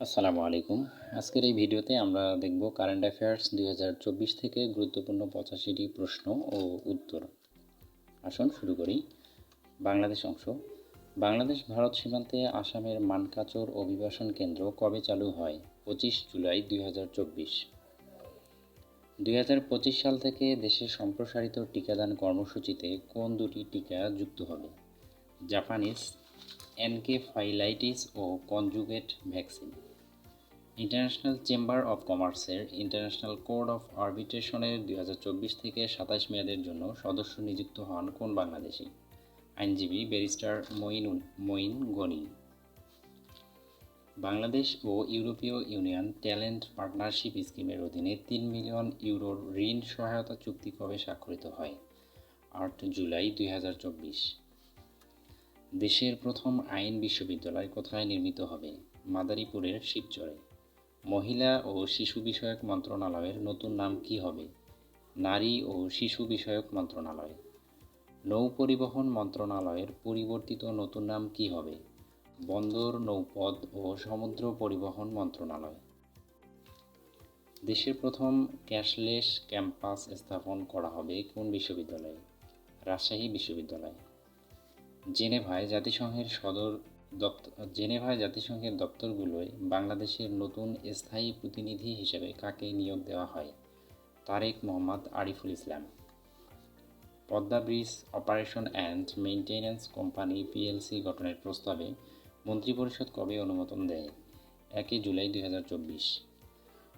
আসসালামু আলাইকুম। আজকের এই ভিডিওতে আমরা দেখব কারেন্ট অ্যাফেয়ার্স দুই হাজার চব্বিশ থেকে গুরুত্বপূর্ণ পঁচাশিটি প্রশ্ন ও উত্তর। আসুন শুরু করি। বাংলাদেশ অংশ। বাংলাদেশ ভারত সীমান্তে আসামের মানকাচর অভিবাসন কেন্দ্র কবে চালু হয়? পঁচিশ জুলাই দুই হাজার চব্বিশ। দুই সাল থেকে দেশে সম্প্রসারিত টিকাদান কর্মসূচিতে কোন দুটি টিকা যুক্ত হবে? Japanese encephalitis O conjugate vaccine. International Chamber of কমার্সের ইন্টারন্যাশনাল কোড অফ আরবিট্রেশনের দুই থেকে সাতাশ মেয়াদের জন্য সদস্য নিযুক্ত হন কোন বাংলাদেশি? আইনজীবী ব্যারিস্টার মঈন মঈন গনি। বাংলাদেশ ও ইউরোপীয় ইউনিয়ন ট্যালেন্ট পার্টনারশিপ স্কিমের অধীনে তিন মিলিয়ন ইউরোর ঋণ সহায়তা চুক্তি কবে স্বাক্ষরিত হয়? আট জুলাই দুই হাজার চব্বিশ। দেশের প্রথম আইন বিশ্ববিদ্যালয় কোথায় নির্মিত হবে? মাদারীপুরের শিবচরে। মহিলা ও শিশু বিষয়ক মন্ত্রণালয়ের নতুন নাম কি হবে? নারী ও শিশু বিষয়ক মন্ত্রণালয়। নৌ পরিবহন মন্ত্রণালয়ের পরিবর্তিত নতুন নাম কি হবে? বন্দর, নৌপথ ও সমুদ্র পরিবহন মন্ত্রণালয়। দেশের প্রথম ক্যাশলেস ক্যাম্পাস স্থাপন করা হবে কোন বিশ্ববিদ্যালয়ে? রাজশাহী বিশ্ববিদ্যালয়। জেনেভায় জাতিসংঘের সদর জেনেভায় জাতিসংঘের দপ্তরগুলোয় বাংলাদেশের নতুন স্থায়ী প্রতিনিধি হিসেবে কাকে নিয়োগ দেওয়া হয়? Tarek Mohammad, Ariful Islam. Padma bridge operation and maintenance company PLC গঠনের প্রস্তাবে মন্ত্রিপরিষদ কবে অনুমোদন দেয়? একই জুলাই দু হাজার চব্বিশ।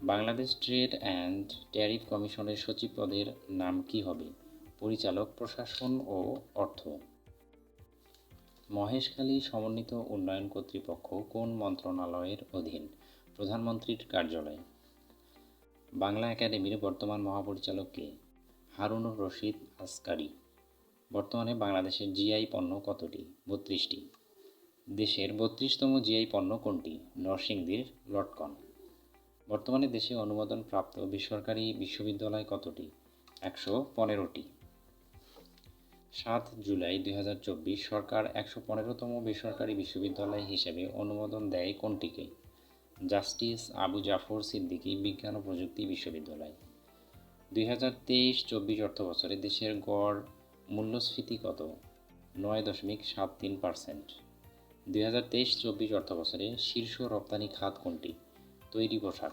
বাংলাদেশ ট্রেড অ্যান্ড ট্যারিফ কমিশনের সচিব পদের নাম কি হবে? পরিচালক, প্রশাসন ও অর্থ। মহেশখালী সমন্বিত উন্নয়ন কর্তৃপক্ষ কোন মন্ত্রণালয়ের অধীন? প্রধানমন্ত্রীর কার্যালয়। বাংলা একাডেমির বর্তমান মহাপরিচালক কে? হারুনুর রশিদ আসকারি। বর্তমানে বাংলাদেশের জিআই পণ্য কতটি? বত্রিশটি। দেশের বত্রিশতম জিআই পণ্য কোনটি? নরসিংদীর লটকন। বর্তমানে দেশে অনুমোদন প্রাপ্ত বেসরকারি বিশ্ববিদ্যালয় কতটি? একশো পনেরোটি। সাত জুলাই দুই হাজার চব্বিশ সরকার একশো পনেরোতম বেসরকারি বিশ্ববিদ্যালয় হিসেবে অনুমোদন দেয় কোনটিকে? জাস্টিস আবু জাফর সিদ্দিকী বিজ্ঞান ও প্রযুক্তি বিশ্ববিদ্যালয়। দুই হাজার তেইশ চব্বিশ অর্থ বছরে দেশের গড় মূল্যস্ফীতি কত? নয় দশমিক সাত তিন পার্সেন্ট। দুই হাজার তেইশ চব্বিশ অর্থ বছরে শীর্ষ রপ্তানি খাত কোনটি? তৈরি পোশাক।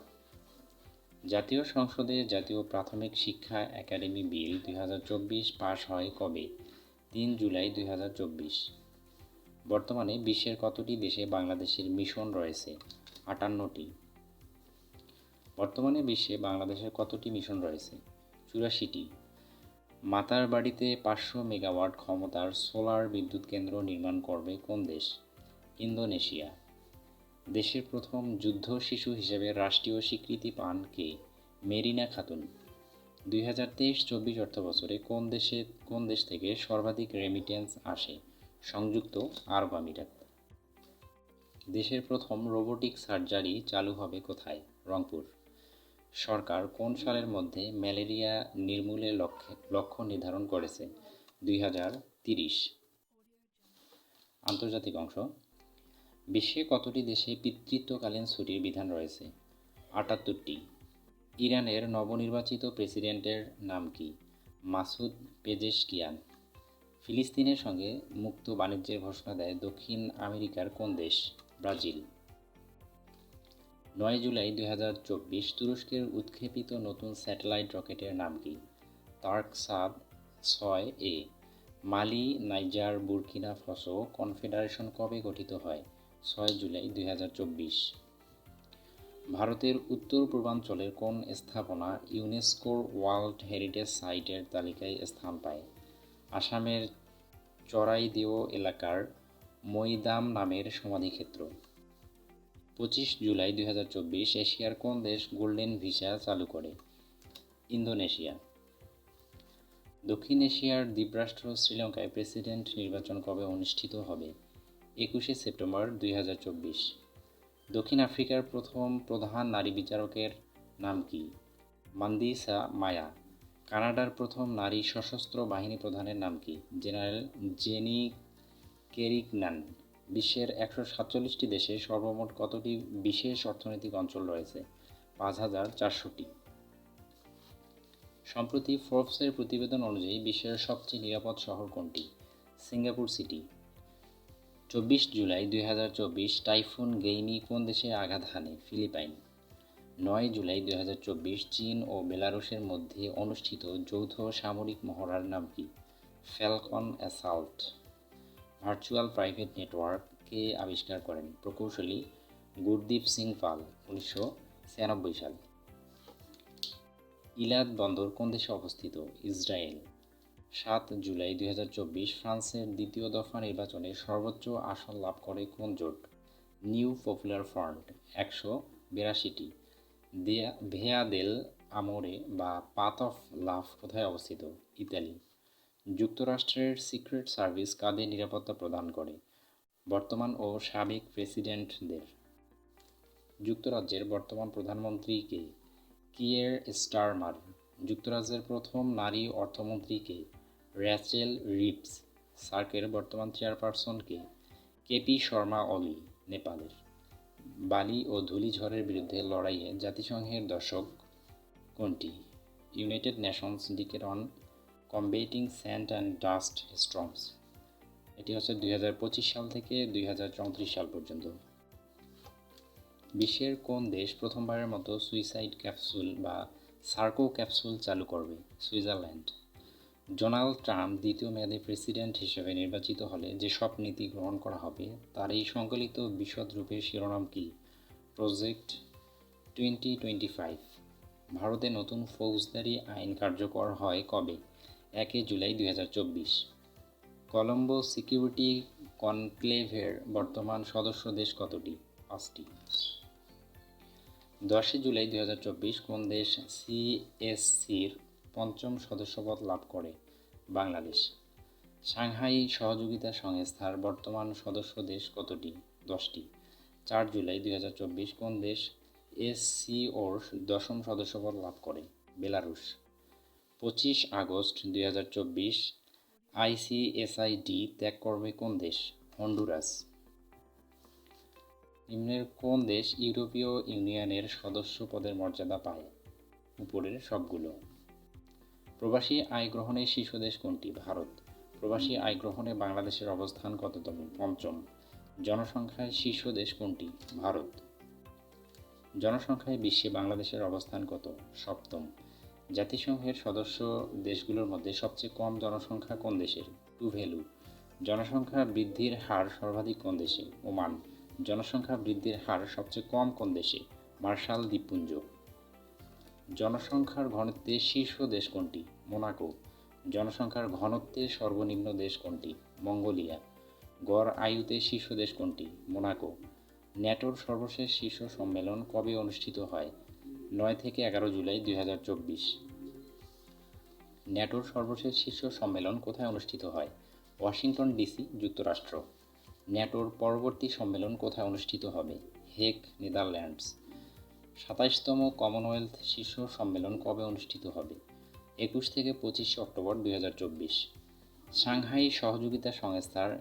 জাতীয় সংসদে জাতীয় প্রাথমিক শিক্ষা একাডেমি বিল দুই হাজার চব্বিশ পাশ হয় কবে? তিন জুলাই দুই হাজার চব্বিশ। বর্তমানে বিশ্বের কতটি দেশে বাংলাদেশের মিশন রয়েছে? আটান্নটি। বর্তমানে বিশ্বে বাংলাদেশের কতটি মিশন রয়েছে? চুরাশিটি। মাতার বাড়িতে পাঁচশো মেগাওয়াট ক্ষমতার সোলার বিদ্যুৎ কেন্দ্র নির্মাণ করবে কোন দেশ? ইন্দোনেশিয়া। দেশের প্রথম যুদ্ধ শিশু হিসেবে রাষ্ট্রীয় স্বীকৃতি পান কে? মেরিনা খাতুন। দুই হাজার তেইশ চব্বিশ অর্থ বছরে কোন দেশে, কোন দেশ থেকে সর্বাধিক রেমিটেন্স আসে? সংযুক্ত আরব আমিরাত। দেশের প্রথম রোবোটিক সার্জারি চালু হবে কোথায়? রংপুর। সরকার কোন সালের মধ্যে ম্যালেরিয়া নির্মূলের লক্ষ্যে, লক্ষ্য নির্ধারণ করেছে? দুই আন্তর্জাতিক অংশ। বিশ্বে কতটি দেশে পিতৃত্বকালীন ছুটির বিধান রয়েছে? আটাত্তরটি। ইরানের নবনির্বাচিত প্রেসিডেন্টের নাম কি? Masoud Pezeshkian. ফিলিস্তিনের সঙ্গে মুক্ত বাণিজ্যের ঘোষণা দেয় দক্ষিণ আমেরিকার কোন দেশ? ব্রাজিল। নয় জুলাই দু হাজার চব্বিশ তুরস্কের উৎক্ষেপিত নতুন স্যাটেলাইট রকেটের নাম কি? তার্ক সাদ ছয় এ। Mali, Niger, Burkina Faso confederation কবে গঠিত হয়? ছয় জুলাই দুই হাজার চব্বিশ। ভারতের উত্তর পূর্বাঞ্চলের কোন স্থাপনা ইউনেস্কোর ওয়ার্ল্ড হেরিটেজ সাইটের তালিকায় স্থান পায়? আসামের চড়াইদেও এলাকার মৈদাম নামের সমাধিক্ষেত্র। পঁচিশ জুলাই দুই হাজার চব্বিশ, এশিয়ার কোন দেশ গোল্ডেন ভিসা চালু করে? ইন্দোনেশিয়া। দক্ষিণ এশিয়ার দ্বীপরাষ্ট্র শ্রীলঙ্কায় প্রেসিডেন্ট নির্বাচন কবে অনুষ্ঠিত হবে? একুশে সেপ্টেম্বর দুই হাজার চব্বিশ। দক্ষিণ আফ্রিকার প্রথম প্রধান নারী বিচারকের নাম কি? মান্দিসা মায়া। কানাডার প্রথম নারী সশস্ত্র বাহিনী প্রধানের নাম কি? General Jennie Carignan. বিশ্বের একশো সাতচল্লিশটি দেশে সর্বমোট কতটি বিশেষ অর্থনৈতিক অঞ্চল রয়েছে? পাঁচ হাজার চারশোটি। সম্প্রতি ফোর্বসের প্রতিবেদন অনুযায়ী বিশ্বের সবচেয়ে নিরাপদ শহর কোনটি? Singapore city. চব্বিশ জুলাই দুই হাজার চব্বিশ টাইফুন গেইনি কোন দেশে আঘাত হানে? ফিলিপাইন। নয় জুলাই দুই হাজার চব্বিশ চীন ও বেলারুশের মধ্যে অনুষ্ঠিত যৌথ সামরিক মহড়ার নাম কি? Falcon Assault. Virtual private network কে আবিষ্কার করেন প্রকৌশলী গুরদীপ সিং পাল, উনিশশো ছিয়ানব্বই সাল। ইলাদ বন্দর কোন দেশে অবস্থিত? ইসরায়েল। সাত জুলাই দুই হাজার চব্বিশ ফ্রান্সের দ্বিতীয় দফা নির্বাচনে সর্বোচ্চ আসন লাভ করে কোন জোট? নিউ পপুলার ফ্রন্ট, একশো বিরাশিটি। ভেয়াদেল আমোরে বা পাথ অফ লাভ কোথায় অবস্থিত? ইতালি। যুক্তরাষ্ট্রের সিক্রেট সার্ভিস কাদের নিরাপত্তা প্রদান করে? বর্তমান ও সাবেক প্রেসিডেন্টদের যুক্তরাজ্যের বর্তমান প্রধানমন্ত্রীকে কিয়ের স্টারমার। যুক্তরাজ্যের প্রথম নারী অর্থমন্ত্রীকে র্যাচেল রিপস, সার্কের বর্তমান চেয়ারপারসনকে কেপি শর্মা অলি, নেপালের। বালি ও ধূলিঝড়ের বিরুদ্ধে লড়াইয়ে জাতিসংঘের দর্শক কোনটি? United Nations decade on combating sand and dust storms. এটি হচ্ছে দুই হাজার পঁচিশ সাল থেকে দুই হাজার চৌত্রিশ সাল পর্যন্ত। বিশ্বের কোন দেশ প্রথমবারের মতো সুইসাইড ক্যাপসুল বা সার্কো ক্যাপসুল চালু করবে? সুইজারল্যান্ড। ডোনাল্ড ট্রাম্প দ্বিতীয় মেয়াদে প্রেসিডেন্ট হিসেবে নির্বাচিত হলে যেসব নীতি গ্রহণ করা হবে, তার এই সংকলিত বিশদ রূপের শিরোনাম কি? Project twenty twenty five. ভারতে নতুন ফৌজদারি আইন কার্যকর হয় কবে? একে জুলাই দুই হাজার চব্বিশ। কলম্বো সিকিউরিটি কনক্লেভের বর্তমান সদস্য দেশ কতটি? পাঁচটি। দশই জুলাই দুই হাজার চব্বিশ কোন দেশ সিএসসির পঞ্চম সদস্যপদ লাভ করে বাংলাদেশ। সাংহাই সহযোগিতা সংস্থার বর্তমান সদস্য দেশ কতটি? দশটি। চার জুলাই দুই হাজার চব্বিশ কোন দেশ এসসিওর দশম সদস্যপদ লাভ করে? বেলারুশ। পঁচিশ আগস্ট দুই হাজার চব্বিশ আইসিএসআইডি ত্যাগ করবে কোন দেশ? হন্ডুরাস। নিম্নের কোন দেশ ইউরোপীয় ইউনিয়নের সদস্য পদের মর্যাদা পায়? উপরের সবগুলো। প্রবাসী আয় গ্রহণের শীর্ষ দেশ কোনটি? ভারত। প্রবাসী আয় গ্রহণে বাংলাদেশের অবস্থান কততম? পঞ্চম। জনসংখ্যায় শীর্ষ দেশ কোনটি? ভারত। জনসংখ্যায় বিশ্বে বাংলাদেশের অবস্থান কত? সপ্তম। জাতিসংঘের সদস্য দেশগুলোর মধ্যে সবচেয়ে কম জনসংখ্যা কোন দেশের? টু ভ্যালু জনসংখ্যা বৃদ্ধির হার সর্বাধিক কোন দেশে? ওমান। জনসংখ্যা বৃদ্ধির হার সবচেয়ে কম কোন দেশে? মার্শাল দ্বীপপুঞ্জ। জনসংখ্যার ঘনত্বে শীর্ষ দেশ কোনটি? মোনাকো। জনসংখ্যার ঘনত্বে সর্বনিম্ন দেশ কোনটি? মঙ্গোলিয়া। গড় আয়ুতে শীর্ষ দেশ কোনটি? মোনাকো। ন্যাটোর সর্বশেষ শীর্ষ সম্মেলন কবে অনুষ্ঠিত হয়? নয় থেকে এগারো জুলাই দুই হাজার চব্বিশ। ন্যাটোর সর্বশেষ শীর্ষ সম্মেলন কোথায় অনুষ্ঠিত হয়? ওয়াশিংটন ডিসি, যুক্তরাষ্ট্র। ন্যাটোর পরবর্তী সম্মেলন কোথায় অনুষ্ঠিত হবে? হেক নেদারল্যান্ডস। সাতাইশতম কমনওয়েলথ শীর্ষ সম্মেলন কবে অনুষ্ঠিত হবে? একুশ থেকে পঁচিশে অক্টোবর দু হাজার চব্বিশ। সাংহাই সহযোগিতা সংস্থার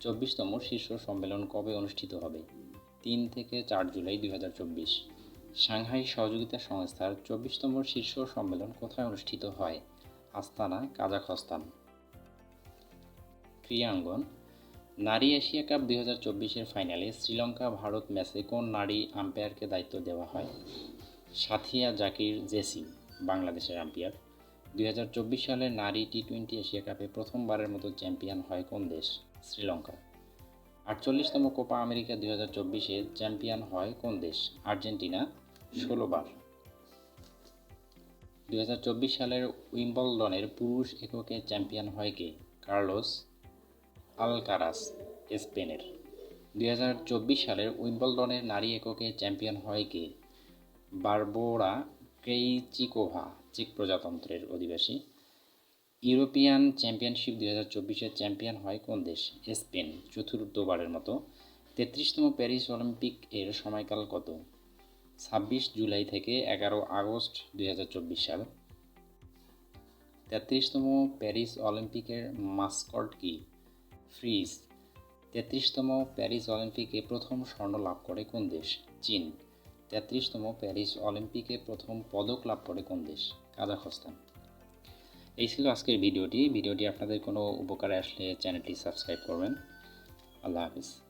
চব্বিশতম শীর্ষ সম্মেলন কবে অনুষ্ঠিত হবে? তিন থেকে চার জুলাই দু হাজার চব্বিশ। সাংহাই সহযোগিতা সংস্থার চব্বিশতম শীর্ষ সম্মেলন কোথায় অনুষ্ঠিত হয়? আস্তানা, কাজাখস্তান। ক্রিয়াঙ্গন নারী এশিয়া কাপ দুই হাজার চব্বিশের ফাইনালে শ্রীলঙ্কা, ভারত ম্যাচে কোন নারী আম্পায়ারকে দায়িত্ব দেওয়া হয় সাথিয়া জাকির জেসি বাংলাদেশের আম্পায়ার। দুই হাজার চব্বিশ সালের নারী টি টোয়েন্টি এশিয়া কাপে প্রথমবারের মতো চ্যাম্পিয়ন হয় কোন দেশ? শ্রীলঙ্কা। আটচল্লিশতম কোপা আমেরিকা দুই হাজার চব্বিশে চ্যাম্পিয়ন হয় কোন দেশ? আর্জেন্টিনা, ষোলোবার। দুই হাজার চব্বিশ সালের উইম্বলডনের পুরুষ এককে চ্যাম্পিয়ন হয় কে? কার্লোস আলকারাস, স্পেনের। দুই হাজার চব্বিশ সালের উইম্বলডনের নারী এককে চ্যাম্পিয়ন হয় কে? বারবোরা ক্রেইচিকোভা, চেক প্রজাতন্ত্রের অধিবাসী। ইউরোপিয়ান চ্যাম্পিয়নশিপ দুই হাজার চব্বিশের চ্যাম্পিয়ন হয় কোন দেশ? স্পেন, চতুর্থবারের মতো। তেত্রিশতম প্যারিস অলিম্পিক এর সময়কাল কত? ছাব্বিশ জুলাই থেকে এগারো আগস্ট দুই হাজার চব্বিশ সাল। তেত্রিশতম প্যারিস অলিম্পিকের মাস্কট কি? ফ্রিজ। তেত্রিশতম প্যারিস অলিম্পিকে প্রথম স্বর্ণ লাভ করে কোন দেশ? চীন। তেত্রিশতম প্যারিস অলিম্পিকে প্রথম পদক লাভ করে কোন দেশ? কাজাখস্তান। এই ছিল আজকের ভিডিওটি। ভিডিওটি আপনাদের কোনো উপকারে আসলে চ্যানেলটি সাবস্ক্রাইব করবেন। আল্লাহ হাফিজ।